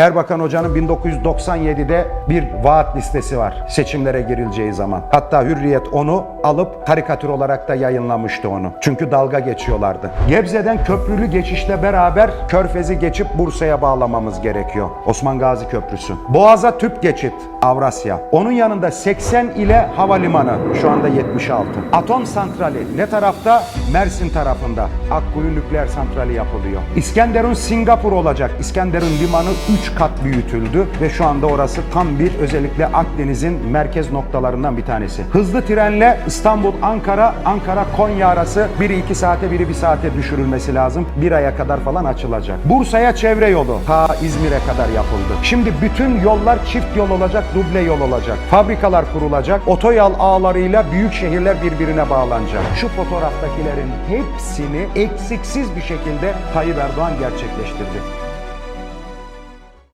Erbakan Hoca'nın 1997'de bir vaat listesi var seçimlere girileceği zaman. Hatta Hürriyet onu alıp karikatür olarak da yayınlamıştı onu. Çünkü dalga geçiyorlardı. Gebze'den köprülü geçişle beraber Körfez'i geçip Bursa'ya bağlamamız gerekiyor. Osman Gazi Köprüsü. Boğaz'a tüp geçit Avrasya. Onun yanında 80 ile havalimanı şu anda 76. Atom santrali ne tarafta? Mersin tarafında. Akkuyu nükleer santrali yapılıyor. İskenderun Singapur olacak. İskenderun limanı 3 kat büyütüldü ve şu anda orası tam bir özellikle Akdeniz'in merkez noktalarından bir tanesi. Hızlı trenle İstanbul Ankara, Ankara Konya arası biri 2 saate biri 1 saate düşürülmesi lazım. Bir aya kadar falan açılacak. Bursa'ya çevre yolu ta İzmir'e kadar yapıldı. Şimdi bütün yollar çift yol olacak, duble yol olacak. Fabrikalar kurulacak. Otoyol ağlarıyla büyük şehirler birbirine bağlanacak. Şu fotoğraftakilerin hepsini eksiksiz bir şekilde Tayyip Erdoğan gerçekleştirdi.